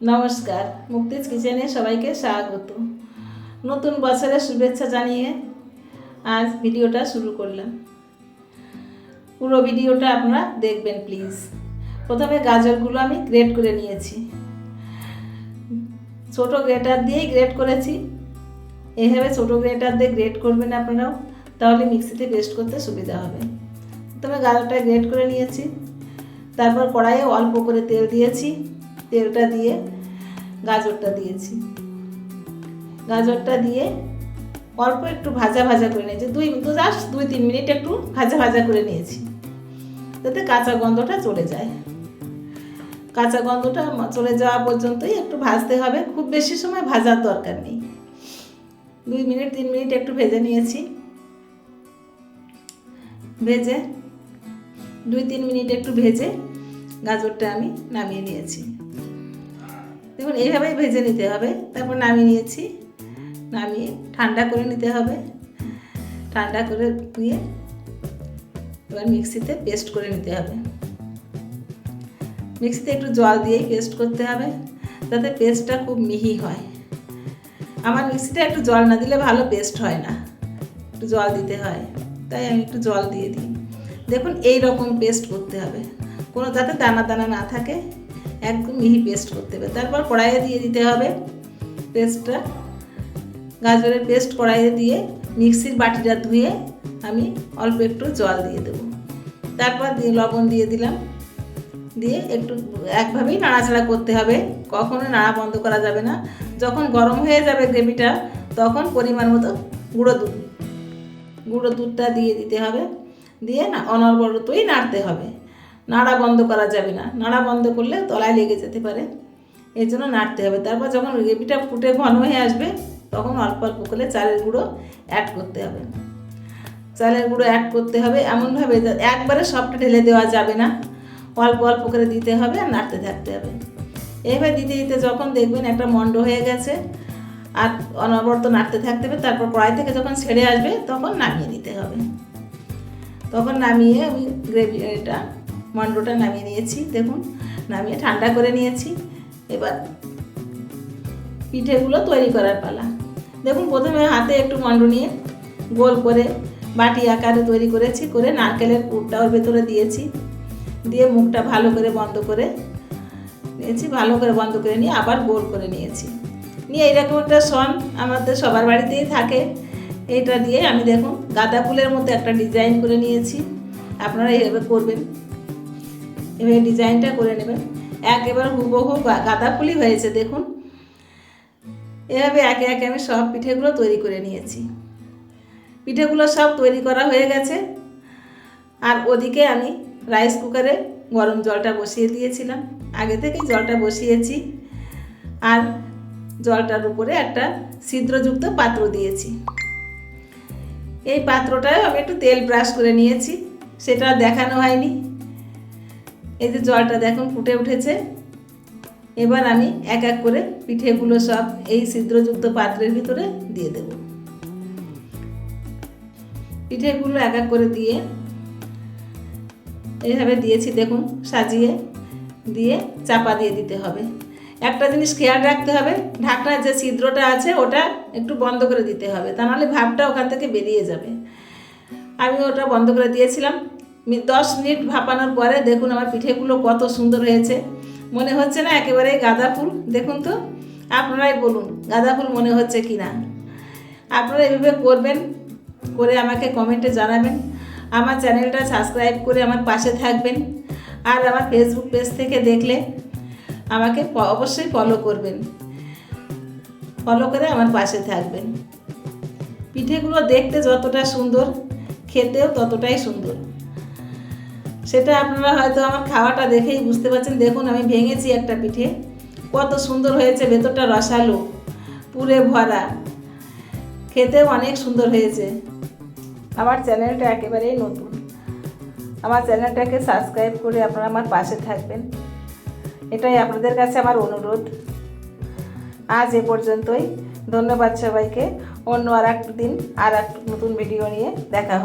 নমস্কার, মুক্তিজ কিচেনে সবাইকে স্বাগত। নতুন বছরের শুভেচ্ছা জানিয়ে আজ ভিডিওটা শুরু করলাম। পুরো ভিডিওটা আপনারা দেখবেন, প্লিজ। প্রথমে গাজরগুলো আমি গ্রেট করে নিয়েছি। ছোট গ্রেটার দিয়েই গ্রেট করেছি। এইভাবে ছোট গ্রেটার দিয়ে গ্রেট করবেন আপনারাও, তাহলে মিক্সিতে পেস্ট করতে সুবিধা হবে। প্রথমে গাজরটা গ্রেট করে নিয়েছি। তারপর কড়াইয়ে অল্প করে তেল দিয়েছি। তেলটা দিয়ে গাজরটা দিয়েছি। গাজরটা দিয়ে অল্প একটু ভাজা ভাজা করে নিয়েছি। দুই দু জাস্ট দুই তিন মিনিট একটু ভাজা ভাজা করে নিয়েছি। যাতে কাঁচা গন্ধটা চলে যায়। কাঁচা গন্ধটা চলে যাওয়া পর্যন্তই একটু ভাজতে হবে। খুব বেশি সময় ভাজার দরকার নেই। দুই মিনিট, তিন মিনিট একটু ভেজে নিয়েছি। ভেজে দুই তিন মিনিট একটু ভেজে গাজরটা আমি নামিয়ে নিয়েছি। দেখুন, এইভাবেই ভেজে নিতে হবে। তারপর নামিয়ে নিয়েছি। নামিয়ে ঠান্ডা করে নিতে হবে। ঠান্ডা করে নিয়ে এবার মিক্সিতে পেস্ট করে নিতে হবে। মিক্সিতে একটু জল দিয়েই পেস্ট করতে হবে, যাতে পেস্টটা খুব মিহি হয়। আমার মিক্সিতে একটু জল না দিলে ভালো পেস্ট হয় না। একটু জল দিতে হয়, তাই আমি একটু জল দিয়ে দিই। দেখুন এই রকম পেস্ট করতে হবে। কোনো যাতে দানা দানা না থাকে। একদম মিহি পেস্ট করতে হবে। তারপর কড়াইয়ে দিয়ে দিতে হবে পেস্টটা গাজরের পেস্ট কড়াইয়ে দিয়ে মিক্সির বাটিটা ধুয়ে আমি অল্প একটু জল দিয়ে দেবো। তারপর দিয়ে লবণ দিয়ে দিলাম। দিয়ে একটু একভাবেই নাড়াচাড়া করতে হবে। কখনো নাড়া বন্ধ করা যাবে না। যখন গরম হয়ে যাবে গ্রেভিটা, তখন পরিমাণ মতো গুঁড়ো দুধ। গুঁড়ো দুধটা দিয়ে দিতে হবে। দিয়ে না অনবরতই নাড়তে হবে। নাড়া বন্ধ করা যাবে না। নাড়া বন্ধ করলে তলায় লেগে যেতে পারে। এই জন্য নাড়তে হবে। তারপর যখন গ্রেভিটা ফুটে ঘন হয়ে আসবে, তখন অল্প অল্প করে চালের গুঁড়ো অ্যাড করতে হবে। চালের গুঁড়ো অ্যাড করতে হবে। এমনভাবে একবারে সবটা ঢেলে দেওয়া যাবে না। অল্প অল্প করে দিতে হবে আর নাড়তে থাকতে হবে। এইভাবে দিতে দিতে যখন দেখবেন একটা মন্ড হয়ে গেছে, আর অনবরত নাড়তে থাকতে হবে, তারপর কড়াই থেকে যখন ছেড়ে আসবে, তখন নামিয়ে দিতে হবে। তখন নামিয়ে আমি গ্রেভি, এটা মন্ডটা নামিয়ে নিয়েছি, দেখুন, নামিয়ে ঠান্ডা করে নিয়েছি। এবার পিঠেগুলো তৈরি করার পালা। দেখুন, প্রথমে হাতে একটু মন্ড নিয়ে গোল করে বাটি আকারে তৈরি করেছি, করে নারকেলের পুরটা ওর ভেতরে দিয়েছি। দিয়ে মুখটা ভালো করে বন্ধ করে নিয়েছি, ভালো করে বন্ধ করে নিয়ে আবার গোল করে নিয়েছি। নিয়ে এইরকম একটা সন আমাদের সবার বাড়িতেই থাকে। এইটা দিয়ে আমি দেখুন গাঁদা ফুলের মতো একটা ডিজাইন করে নিয়েছি। আপনারা এইভাবে করবেন। এভাবে ডিজাইনটা করে নেবেন। একেবারে হুবহু গাঁদা ফুলই হয়েছে, দেখুন। এভাবে একে একে আমি সব পিঠেগুলো তৈরি করে নিয়েছি। পিঠেগুলো সব তৈরি করা হয়ে গেছে। আর ওদিকে আমি রাইস কুকারে গরম জলটা বসিয়ে দিয়েছিলাম। আগে থেকেই জলটা বসিয়েছি। আর জলটার উপরে একটা ছিদ্রযুক্ত পাত্র দিয়েছি। এই পাত্রটায় আমি একটু তেল ব্রাশ করে নিয়েছি। সেটা দেখানো হয়নি। এই যে জলটা দেখুন ফুটে উঠেছে। এবার আমি এক এক করে পিঠেগুলো সব এই ছিদ্রযুক্ত পাত্রের ভিতরে দিয়ে দেব। পিঠেগুলো এক এক করে দিয়ে এইভাবে দিয়েছি দেখুন, সাজিয়ে দিয়ে চাপা দিয়ে দিতে হবে। একটা জিনিস খেয়াল রাখতে হবে, ঢাকনার যে ছিদ্রটা আছে ওটা একটু বন্ধ করে দিতে হবে তা নাহলে ভাবটা ওখান থেকে বেরিয়ে যাবে। আমি ওটা বন্ধ করে দিয়েছিলাম দশ মিনিট ভাপানোর পরে দেখুন আমার পিঠেগুলো কত সুন্দর হয়েছে। মনে হচ্ছে না একেবারে গাঁদা ফুল। দেখুন তো, আপনারাই বলুন, গাঁদা ফুল মনে হচ্ছে কি না আপনারা এভাবে করবেন, করে আমাকে কমেন্টে জানাবেন। আমার চ্যানেলটা সাবস্ক্রাইব করে আমার পাশে থাকবেন। আর আমার ফেসবুক পেজ থেকে দেখলে আমাকে অবশ্যই ফলো করবেন। ফলো করে আমার পাশে থাকবেন। পিঠেগুলো দেখতে যতটা সুন্দর, খেতেও ততটাই সুন্দর। সেটা আপনারা হয়তো আমার খাওয়াটা দেখেই বুঝতে পারছেন। দেখুন, আমি ভেঙেছি একটা পিঠে। কত সুন্দর হয়েছে, ভেতরটা রসালো পুরে ভরা। খেতেও অনেক সুন্দর হয়েছে। আমার চ্যানেলটা একেবারেই নতুন। আমার চ্যানেলটাকে সাবস্ক্রাইব করে আপনারা আমার পাশে থাকবেন। এটাই আপনাদের কাছে আমার অনুরোধ। আজ এ পর্যন্তই। ধন্যবাদ সবাইকে। অন্য আর দিন আর এক নতুন ভিডিও নিয়ে দেখা হবে।